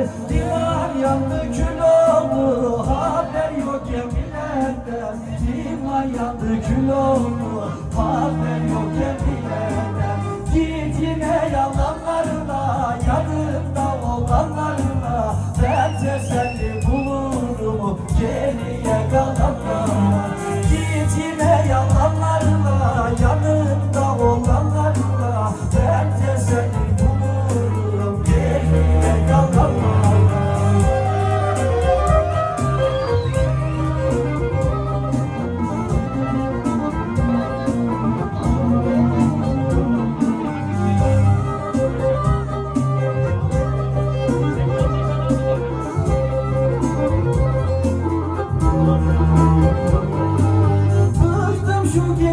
geldi Divan yandı Haber yok ya milletten Divan yandı Haber yok ya milletten Git yine yalanlarına Yanında olanlarına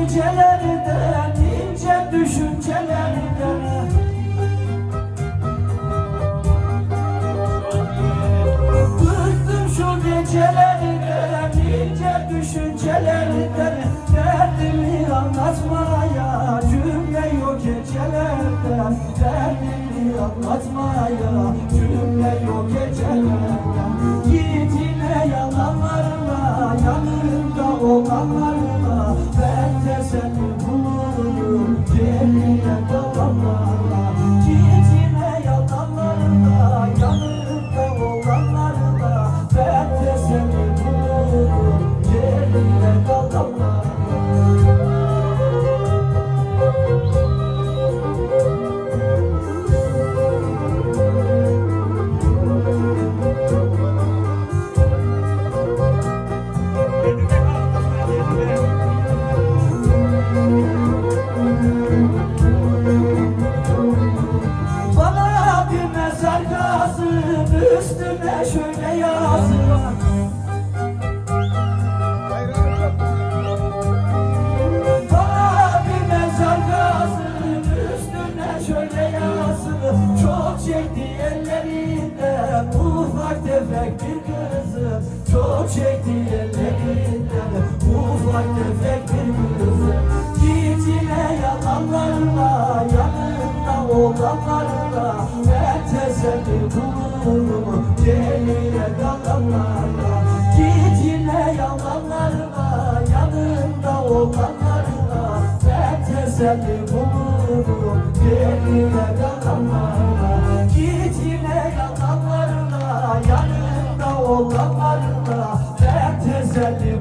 şu gecelerden, ince düşüncelerden Bıktım şu gecelerden, ince düşüncelerden Derdimi anlatmaya cümle yok gecelerden Derdimi anlatmaya cümle yok gecelerden Git yine yalanlarına, yanımda olanlarına üstüne şöyle yazın Bana bir mezar kazın üstüne şöyle yazın Çok çekti ellerinden ufak tefek bir kızım Çok çekti ellerinden ufak tefek bir kızım Git yalanlarla yanında olanlarla. Ben teselli bulurum sevgiye dalanlarla Git yine yalanlarla yanında olanlarla Bence seni bulurum. Geriye dalanlarla Git yine yalanlarla yanında olanlarla Bence seni